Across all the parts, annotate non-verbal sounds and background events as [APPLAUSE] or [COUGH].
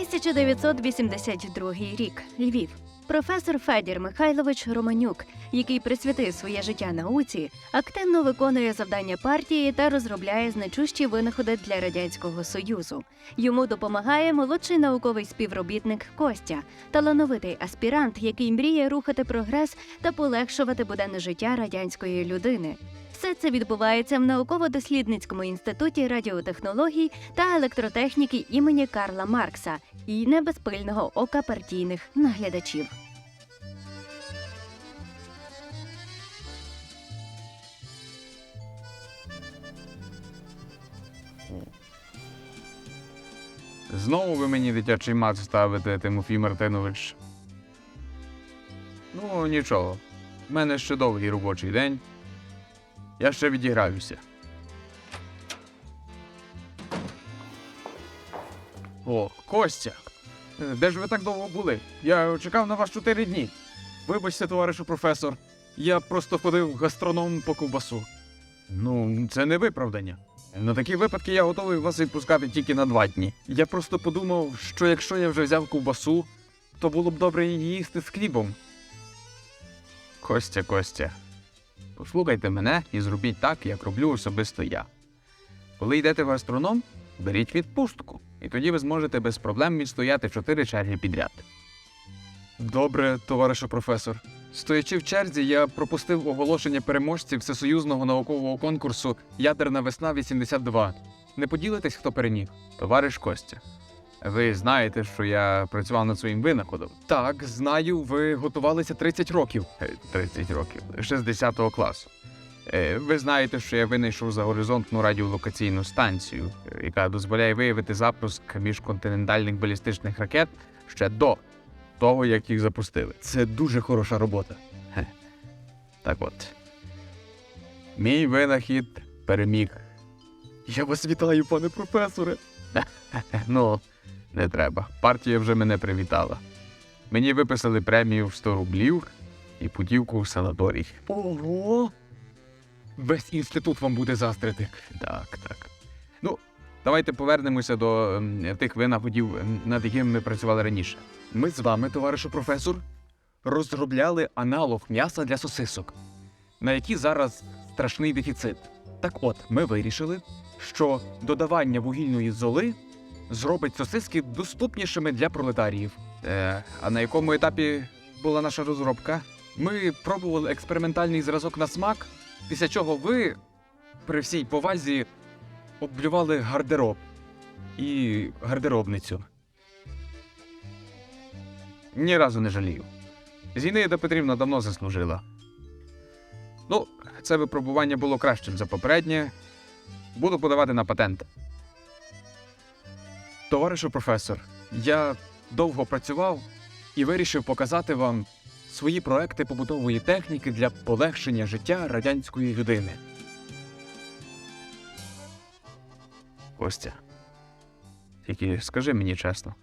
1982 рік. Львів. Професор Федір Михайлович Романюк, який присвятив своє життя науці, активно виконує завдання партії та розробляє значущі винаходи для радянського союзу. Йому допомагає молодший науковий співробітник Костя, талановитий аспірант, який мріє рухати прогрес та полегшувати буденне життя радянської людини. Все це відбувається в науково-дослідницькому інституті радіотехнологій та електротехніки імені Карла Маркса і не без пильного ока партійних наглядачів. Знову ви мені дитячий мат ставите, Тимофій Мартинович. Ну, нічого. У мене ще довгий робочий день. Я ще відіграюся. О, Костя. Де ж ви так довго були? Я чекав на вас чотири дні. Вибачте, товаришу професор. Я просто ходив гастроном по ковбасу. Ну, це не виправдання. На такі випадки я готовий вас відпускати тільки на два дні. Я просто подумав, що якщо я вже взяв ковбасу, то було б добре її їсти з хлібом. Костя, Костя, послухайте мене і зробіть так, як роблю особисто я. Коли йдете в гастроном, беріть відпустку, і тоді ви зможете без проблем відстояти чотири черги підряд. Добре, товаришу професор. Стоячи в черзі, я пропустив оголошення переможців всесоюзного наукового конкурсу Ядерна весна 82. Не поділитесь, хто переміг? Товариш Костя, ви знаєте, що я працював над своїм винаходом Так, знаю, ви готувалися 30 років. Е, 30 років, ще з 10 класу. Е, Ви знаєте, що я винайшов загоризонтну радіолокаційну станцію, е, яка дозволяє виявити запуск міжконтинентальних балістичних ракет ще до того, як їх запустили. Це дуже хороша робота. Так от. Мій винахід переміг. Я вас вітаю, пане професоре. [LAUGHS] Ну, не треба. Партія вже мене привітала. Мені виписали премію в 100 рублів і путівку в санаторій. Ого! Весь інститут вам буде заздрити. Так, так. Ну, давайте повернемося до ем, тих винаходів, ем, над якими ми працювали раніше. Ми з вами, товаришу професор, розробляли аналог м'яса для сосисок, на які зараз страшний дефіцит. Так от, ми вирішили, що додавання вугільної золи зробить сосиски доступнішими для пролетаріїв. Е, а на якому етапі була наша розробка? Ми пробували експериментальний зразок на смак, після чого ви, при всій повазі, облювали гардероб і гардеробницю. Ні разу не жалію. Зінаїда Петрівна давно заслужила. Ну, це випробування було кращим за попереднє. Буду подавати на патент. Товаришу професор, я довго працював і вирішив показати вам свої проекти побутової техніки для полегшення життя радянської людини. Костя. Тільки скажи мені чесно.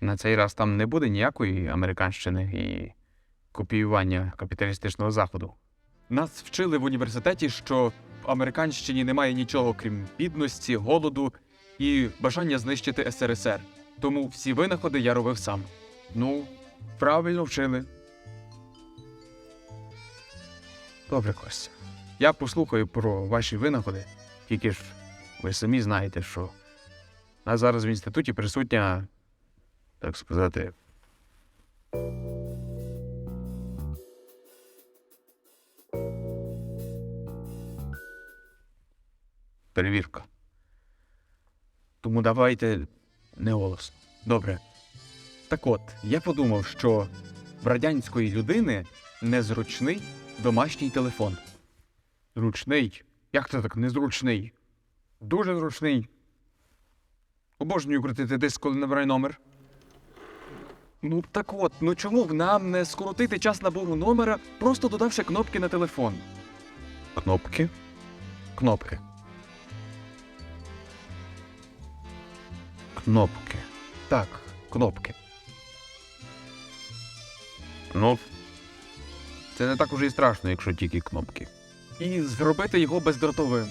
На цей раз там не буде ніякої американщини і копіювання капіталістичного заходу. Нас вчили в університеті, що американщині немає нічого крім бідності, голоду і бажання знищити СРСР. Тому всі винаходи я робив сам. Ну, правильно вчили. Добре, Костя. Я послухаю про ваші винаходи. Тільки ж ви самі знаєте, що нас зараз в інституті присутня, так сказати. Перевірка. Тому давайте не голосно. Добре. Так от, я подумав, що в радянської людини незручний домашній телефон. Зручний. Як це так незручний? Дуже зручний. Обожнюю крутити диск, коли набираю номер. Ну так от, ну чому б нам не скоротити час набору номера, просто додавши кнопки на телефон? Кнопки. Кнопки. Кнопки. Так, кнопки. Ну. Це не так уже і страшно, якщо тільки кнопки. І зробити його бездротовим.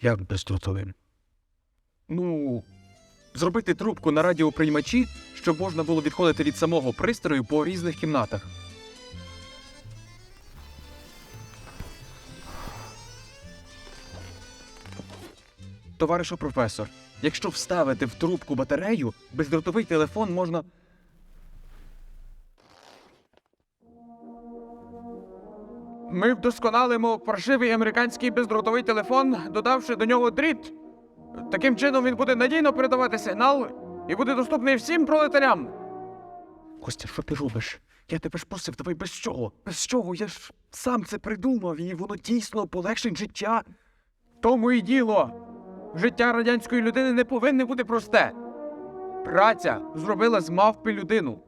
Як бездротовим? зробити трубку на радіоприймачі, щоб можна було відходити від самого пристрою по різних кімнатах. Товаришу професор, якщо вставити в трубку батарею, бездротовий телефон можна. Ми вдосконалимо паршивий американський бездротовий телефон, додавши до нього дріт. Таким чином він буде надійно передавати сигнал і буде доступний всім пролетарям. Костя, що ти робиш? Я тебе ж просив, давай без чого? Без чого? Я ж сам це придумав, і воно дійсно полегшить життя. Тому і діло. Життя радянської людини не повинне бути просте. Праця зробила з мавпи людину,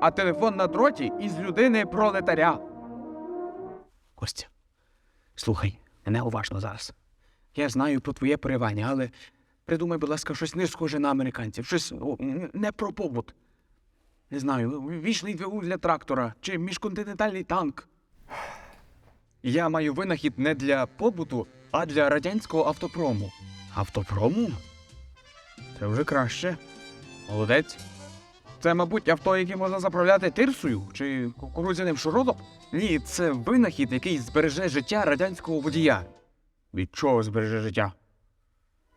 а телефон на дроті із людини пролетаря. Костя, слухай, мене уважно зараз. Я знаю про твоє перевання, але придумай, будь ласка, щось не схоже на американців, щось о, не про побут. Не знаю, вічний двигун для трактора чи міжконтинентальний танк. Я маю винахід не для побуту, а для радянського автопрому. Автопрому? Це вже краще. Молодець. Це, мабуть, авто, яке можна заправляти тирсою чи кукурудзяним шуродом? Ні, це винахід, який збереже життя радянського водія. Від чого збереже життя?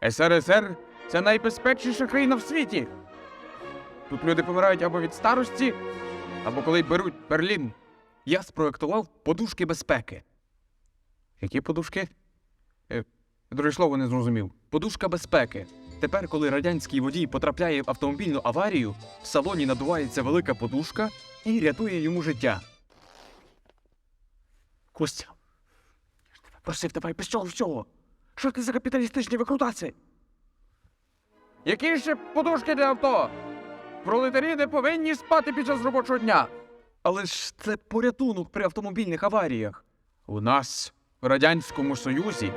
СРСР це найбезпечніша країна в світі. Тут люди помирають або від старості, або коли беруть Берлін. Я спроектував подушки безпеки. Які подушки? Друге слово не зрозумів. Подушка безпеки. Тепер, коли радянський водій потрапляє в автомобільну аварію, в салоні надувається велика подушка і рятує йому життя. Костя. тебе Просив, давай без цього всього. Що ти за капіталістичні викрутації? Які ще подушки для авто? Пролетарі не повинні спати під час робочого дня. Але ж це порятунок при автомобільних аваріях. У нас в Радянському Союзі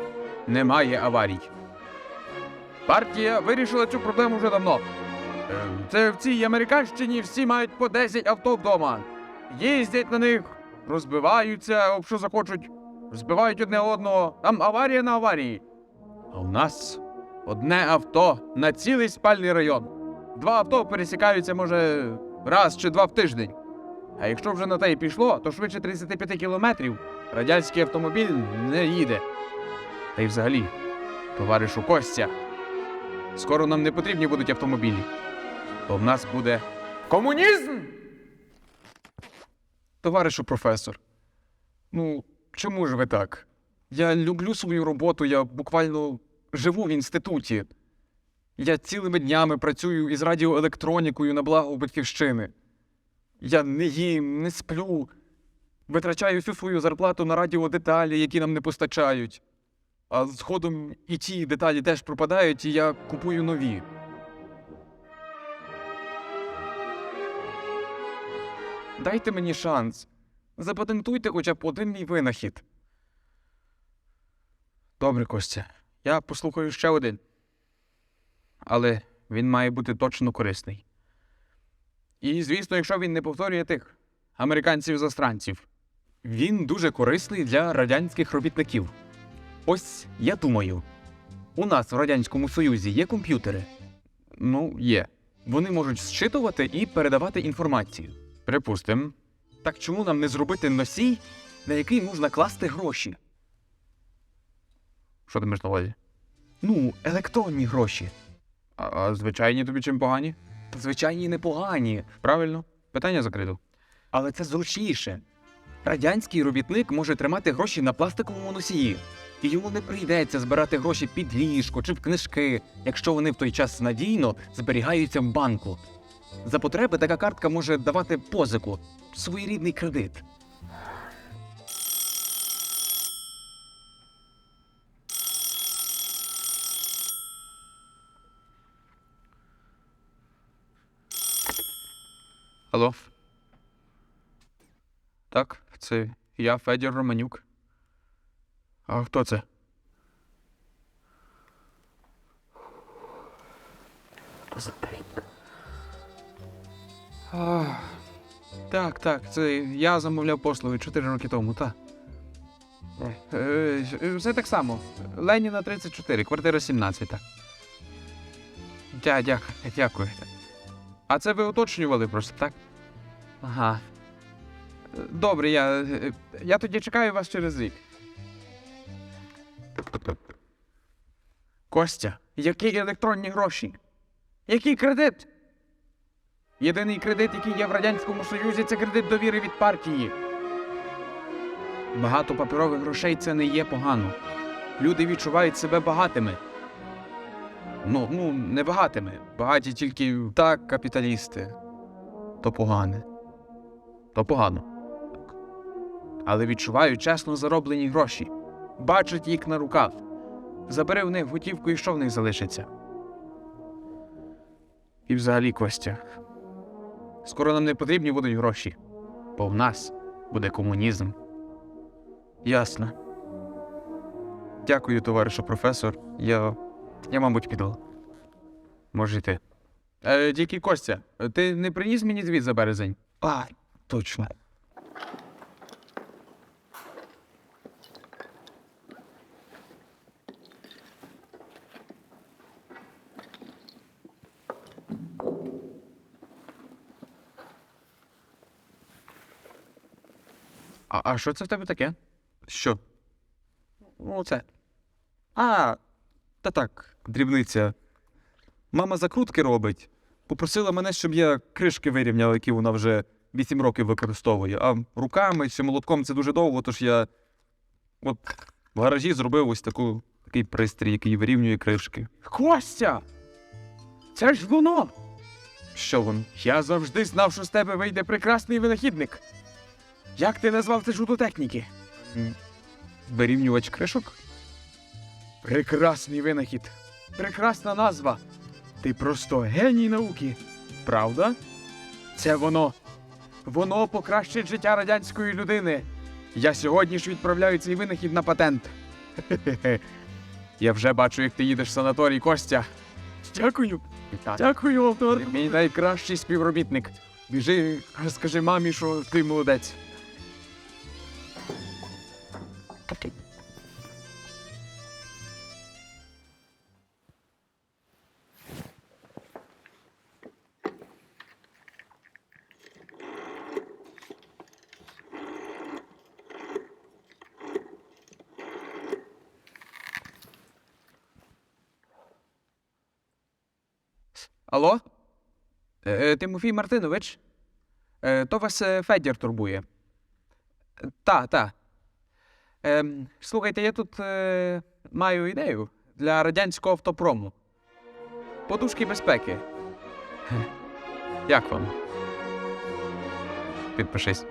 немає аварій. Партія вирішила цю проблему вже давно. Е, Це в цій Американщині всі мають по 10 авто вдома. Їздять на них, розбиваються, об що захочуть, збивають одне одного. Там аварія на аварії. А у нас одне авто на цілий спальний район. Два авто пересікаються, може, раз чи два в тиждень. А якщо вже на те й пішло, то швидше 35 кілометрів радянський автомобіль не їде. Та й взагалі, товаришу Костя, скоро нам не потрібні будуть автомобілі. Бо в нас буде комунізм! Товаришу професор, ну чому ж ви так? Я люблю свою роботу, я буквально живу в інституті. Я цілими днями працюю із радіоелектронікою на благо батьківщини. Я не їм, не сплю, витрачаю всю свою зарплату на радіодеталі, які нам не постачають. А згодом і ті деталі теж пропадають, і я купую нові. Дайте мені шанс. Запатентуйте хоча б один мій винахід. Добре, Костя, я послухаю ще один. Але він має бути точно корисний. І, звісно, якщо він не повторює тих американців-застранців. Він дуже корисний для радянських робітників. Ось я думаю, у нас в Радянському Союзі є комп'ютери. Ну, є. Вони можуть зчитувати і передавати інформацію. Припустим. Так чому нам не зробити носій, на який можна класти гроші? Що ти маєш на увазі? Ну, електронні гроші. А, а звичайні тобі чим погані? Звичайні непогані, Правильно, питання закрито. але це зручніше. Радянський робітник може тримати гроші на пластиковому носії, і йому не прийдеться збирати гроші під ліжко чи в книжки, якщо вони в той час надійно зберігаються в банку. За потреби така картка може давати позику, своєрідний кредит. Алло. Так, це я Федір Романюк. А хто це? А, так, так, це я замовляв послуги 4 роки тому, так. Е, е, все так само. Леніна 34, квартира 17, так. Дя, дякую, дякую. А це ви уточнювали просто, так? Ага. Добре, я, я тоді чекаю вас через рік. Костя, які електронні гроші? Який кредит? Єдиний кредит, який є в Радянському Союзі, це кредит довіри від партії. Багато паперових грошей це не є погано. Люди відчувають себе багатими. Ну, ну, не багатими. Багаті тільки так, капіталісти. То погане. То погано. Але відчувають чесно зароблені гроші. Бачать їх на руках. Забери в них готівку і що в них залишиться. І взагалі, Костя. Скоро нам не потрібні будуть гроші. Бо в нас буде комунізм. Ясно. Дякую, товаришу професор. Я. Я, мабуть, піду. Може йти. Е, тільки Костя, ти не приніс мені звіт за березень? А, точно. А, а що це в тебе таке? Що? Ну, це. А, та так, дрібниця. Мама закрутки робить. Попросила мене, щоб я кришки вирівняв, які вона вже 8 років використовує. А руками чи молотком це дуже довго, тож я от в гаражі зробив ось таку, такий пристрій, який вирівнює кришки. Костя! Це ж воно! Що він? Я завжди знав, що з тебе вийде прекрасний винахідник. Як ти назвав це чудо техніки? Вирівнювач кришок? Прекрасний винахід. Прекрасна назва. Ти просто геній науки. Правда? Це воно. Воно покращить життя радянської людини. Я сьогодні ж відправляю цей винахід на патент. Хе-хе-хе. Я вже бачу, як ти їдеш в санаторій Костя. Дякую. Дякую, автор. Мій найкращий співробітник. Біжи, скажи мамі, що ти молодець. Алло? Е, е, Тимофій Мартинович? Е, то вас е, Федір турбує. Е, Та, та. Ем, слухайте, я тут е, маю ідею для радянського автопрому. Подушки безпеки. Як вам? Підпишись.